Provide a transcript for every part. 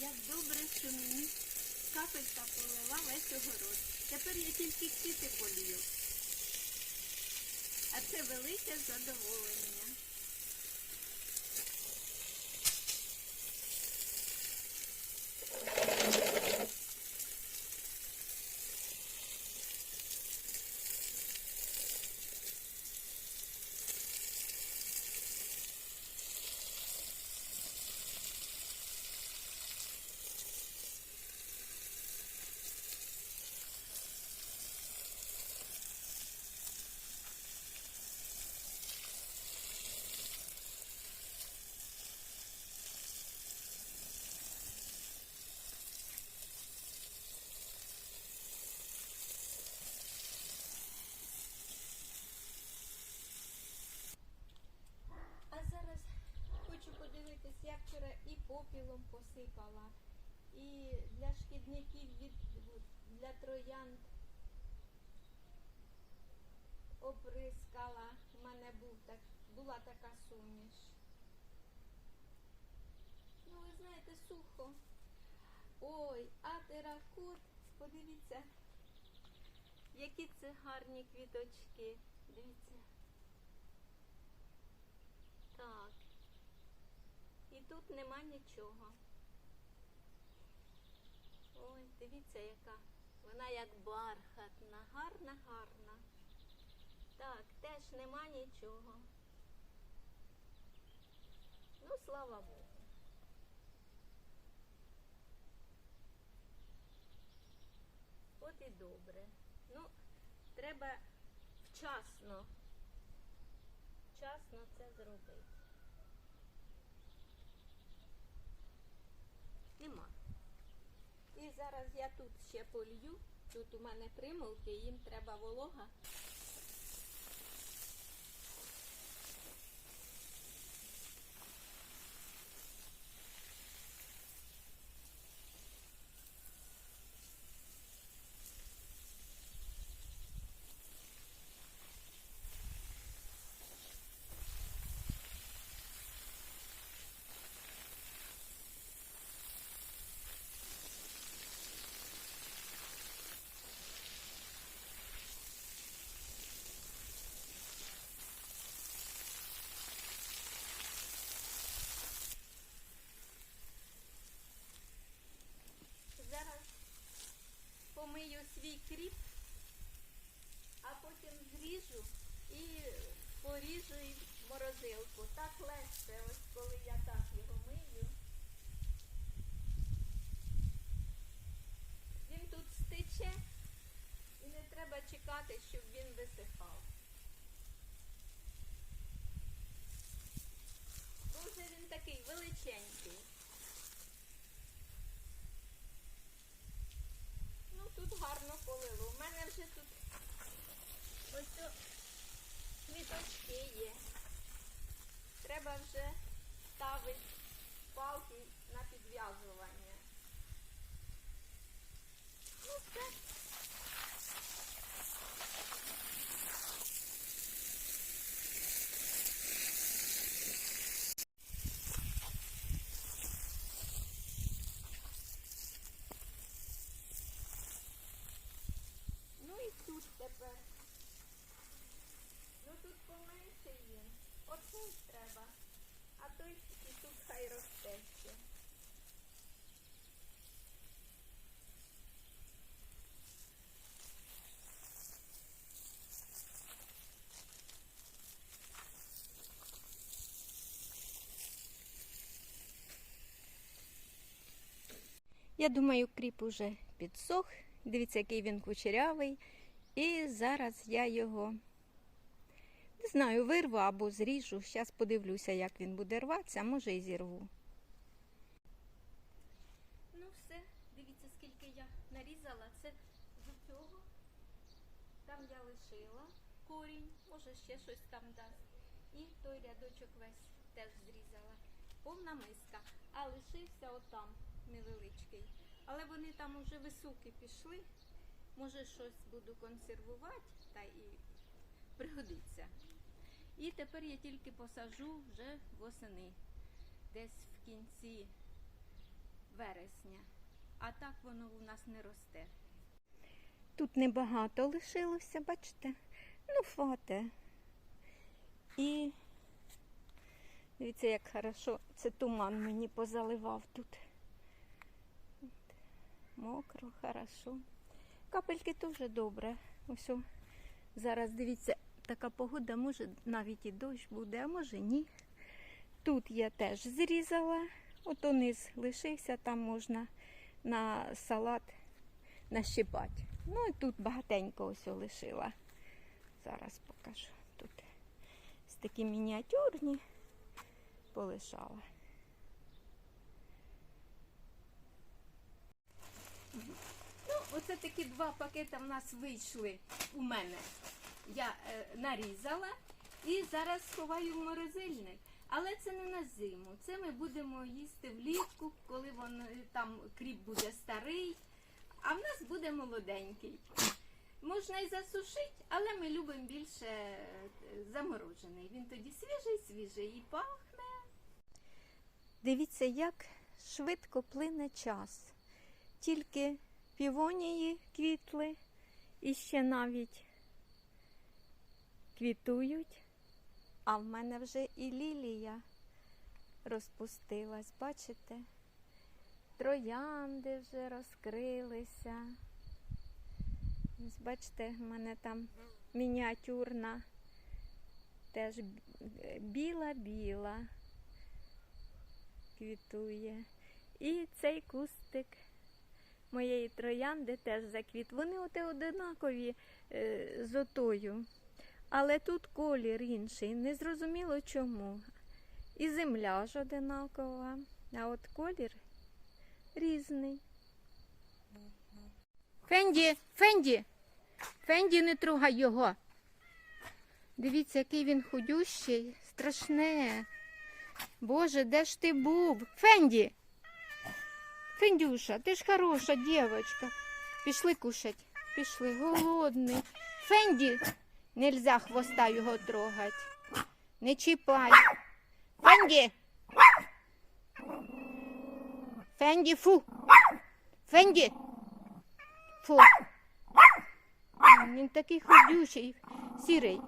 Як добре, що мені капелька полила весь огород. Тепер я тільки квіти полію. А це велике задоволення. А зараз хочу я вчора і попілом посипала, і для шкідників від для троянд оприскала. У мене був так, була така суміш. Ну, ви знаєте, сухо. Ой, а теракот, подивіться, які це гарні квіточки. Дивіться. Так. Тут нема нічого. Ой, дивіться, яка. Вона як бархатна, гарна, гарна. Так, теж нема нічого. Ну, слава Богу. От і добре. Ну, треба вчасно. Вчасно це зробити. Нема. І зараз я тут ще полью. Тут у мене примолки. їм треба волога. Свій кріп, а потім зріжу і поріжу і морозилку. Так легше, ось коли я так його мию. Він тут стече і не треба чекати, щоб він висихав. Дуже він такий величенький. Ну тут гарно полило. У мене вже тут ось о квіточки є. Треба вже ставити палки на підв'язування. Ну все. Ну і тут тепер. Ну тут поменше він. Оцей треба. А той і тут хай. Я думаю, кріп уже підсох. Дивіться, який він кучерявий. І зараз я його не знаю, вирву або зріжу. Зараз подивлюся, як він буде рватися, може і зірву. Ну все, дивіться, скільки я нарізала. Це з цього. Там я лишила корінь, може ще щось там дасть. І той рядочок весь теж зрізала. Повна миска. А лишився отам невеличкий. Але вони там уже високі пішли. Може, щось буду консервувати та і пригодиться. І тепер я тільки посажу вже восени, десь в кінці вересня. А так воно у нас не росте. Тут небагато лишилося, бачите? Ну, фате. І дивіться, як хорошо це туман мені позаливав тут. Мокро, хорошо. Капельки теж добре. Ось зараз дивіться, така погода, може навіть і дощ буде, а може ні. Тут я теж зрізала. От низ лишився, там можна на салат нащипати. Ну і тут багатенько ось лишила. Зараз покажу. Тут такі мініатюрні полишала. Ну, оце такі два пакети в нас вийшли у мене. Я е, нарізала і зараз сховаю в морозильник. Але це не на зиму. Це ми будемо їсти влітку, коли вон, е, там кріп буде старий, а в нас буде молоденький. Можна і засушити, але ми любимо більше е, заморожений. Він тоді свіжий, свіжий і пахне. Дивіться, як швидко плине час. Тільки півонії квітли і ще навіть квітують. А в мене вже і лілія розпустилась, бачите? Троянди вже розкрилися. Ось бачите, в мене там мініатюрна, теж біла-біла квітує. І цей кустик моєї троянди теж заквіт. Вони оте одинакові е, з отою. Але тут колір інший, незрозуміло чому. І земля ж одинакова, а от колір різний. Фенді, Фенді, Фенді, не трогай його. Дивіться, який він худющий, страшне. Боже, де ж ти був? Фенді! Фендюша, ти ж хороша дівчинка. Пішли кушать, пішли, голодний. Фенді, нельзя хвоста його трогать. Не чіпай. Фенді. Фенді, фу. Фенді. Фу. Він такий худючий. Сірий.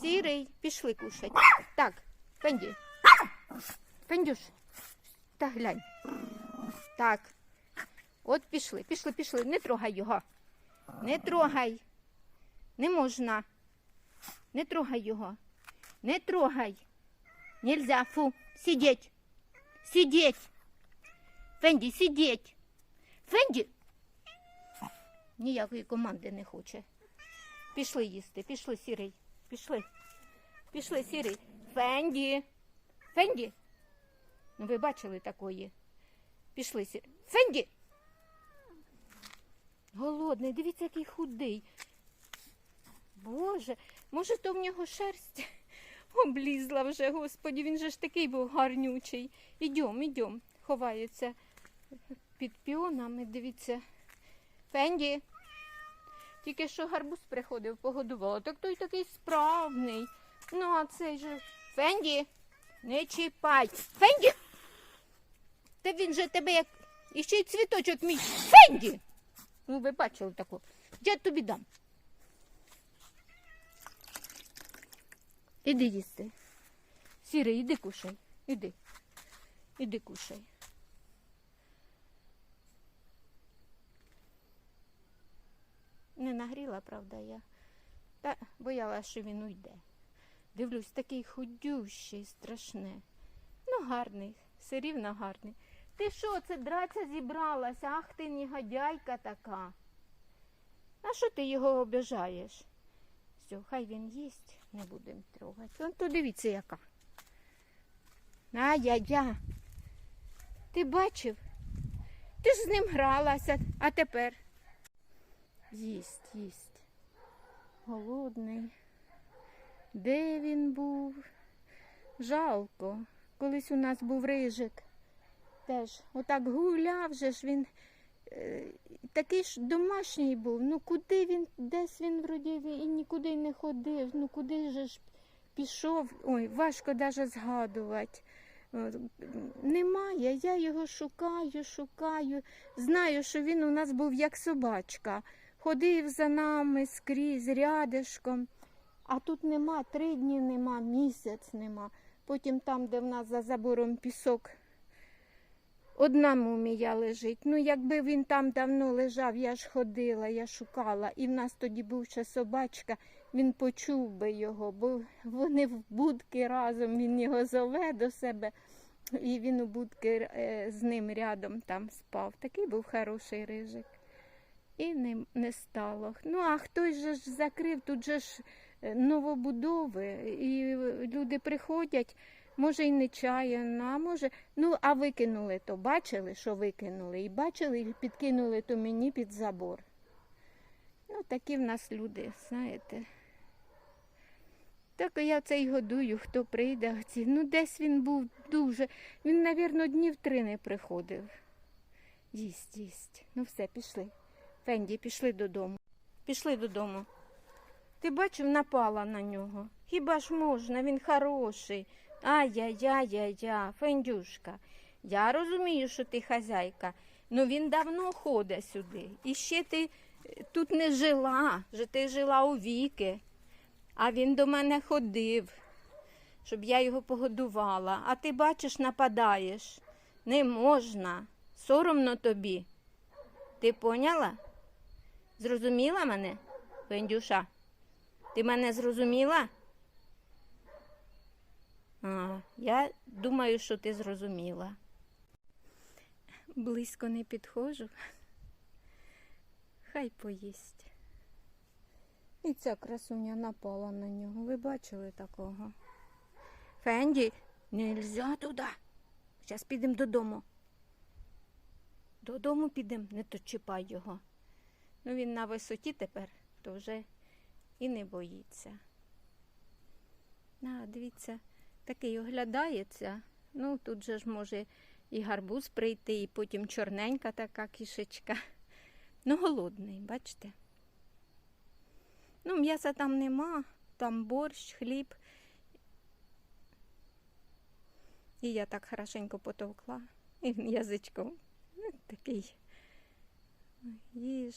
Сірий. Пішли кушать. Так, Фенді. Фендюш. Та глянь. Так. От пішли, пішли, пішли. Не трогай його. Не трогай. Не можна. Не трогай його. Не трогай. Нельзя, фу. Сидеть. Сидеть. Фенді, сидеть. Фенді. Ніякої команди не хоче. Пішли їсти, пішли, сірий. Пішли. Пішли, сірий. Фенді. Фенді. Ну, ви бачили такої. Пішли сірий. Фенді. Голодний, дивіться, який худий. Боже, може, то в нього шерсть облізла вже, господі, він же ж такий був гарнючий. Ідем, ідем, ховається під піонами, дивіться. Фенді. Тільки що гарбуз приходив, погодувала. Так той такий справний. Ну, а цей же. Фенді, не чіпай. Фенді. Та він же тебе як. І ще й цвіточок мій. Фенді. Ну, ви бачили таку. Я тобі дам. Іди їсти. Сірий, іди кушай. Іди. Іди кушай. Не нагріла, правда, я. Та боялася, що він уйде. Дивлюсь, такий худющий, страшне. Ну, гарний, все рівно гарний. Ти що, це драця зібралася? Ах ти негодяйка така. А що ти його обіжаєш? Все, хай він їсть, не будемо трогати. Он то дивіться яка. Ай-яй-я. Ти бачив? Ти ж з ним гралася, а тепер їсть, їсть. Голодний. Де він був? Жалко. Колись у нас був рижик. Теж отак гуляв же ж він. е, Такий ж домашній був. Ну куди він, десь він вроді і нікуди не ходив. Ну куди же ж пішов? Ой, важко навіть згадувати. Немає, я його шукаю, шукаю. Знаю, що він у нас був як собачка. Ходив за нами скрізь рядишком. А тут нема, три дні нема, місяць нема. Потім там, де в нас за забором пісок, одна мумія лежить. Ну, якби він там давно лежав, я ж ходила, я шукала. І в нас тоді був ще собачка, він почув би його, бо вони в будки разом, він його зове до себе. І він у будки е, з ним рядом там спав. Такий був хороший рижик. І не, не стало. Ну, а хтось же ж закрив, тут же ж е, новобудови, і люди приходять, може і не чаяно, а може. Ну, а викинули то, бачили, що викинули, і бачили, і підкинули то мені під забор. Ну, такі в нас люди, знаєте. Так я це й годую, хто прийде. Ну, десь він був дуже. Він, напевно, днів три не приходив. Їсть, їсть. Ну все, пішли. Фенді, пішли додому. Пішли додому. Ти бачив, напала на нього. Хіба ж можна, він хороший. Ай-яй-яй-яй-яй, Фендюшка. Я розумію, що ти хазяйка, але він давно ходить сюди. І ще ти е, тут не жила, вже ти жила у віки. А він до мене ходив, щоб я його погодувала. А ти бачиш, нападаєш. Не можна. Соромно тобі. Ти поняла? Зрозуміла мене, Вендюша? Ти мене зрозуміла? А, я думаю, що ти зрозуміла. Близько не підходжу. Хай поїсть. І ця красуня напала на нього. Ви бачили такого? Фенді, нельзя туди. Зараз підемо додому. Додому підемо, не то чіпай його. Ну він на висоті тепер, то вже і не боїться. А, дивіться, такий оглядається. Ну, тут же ж може і гарбуз прийти, і потім чорненька така кішечка. Ну, голодний, бачите? Ну, м'яса там нема, там борщ, хліб. І я так хорошенько потовкла. І язичком. Ну, такий. Їж.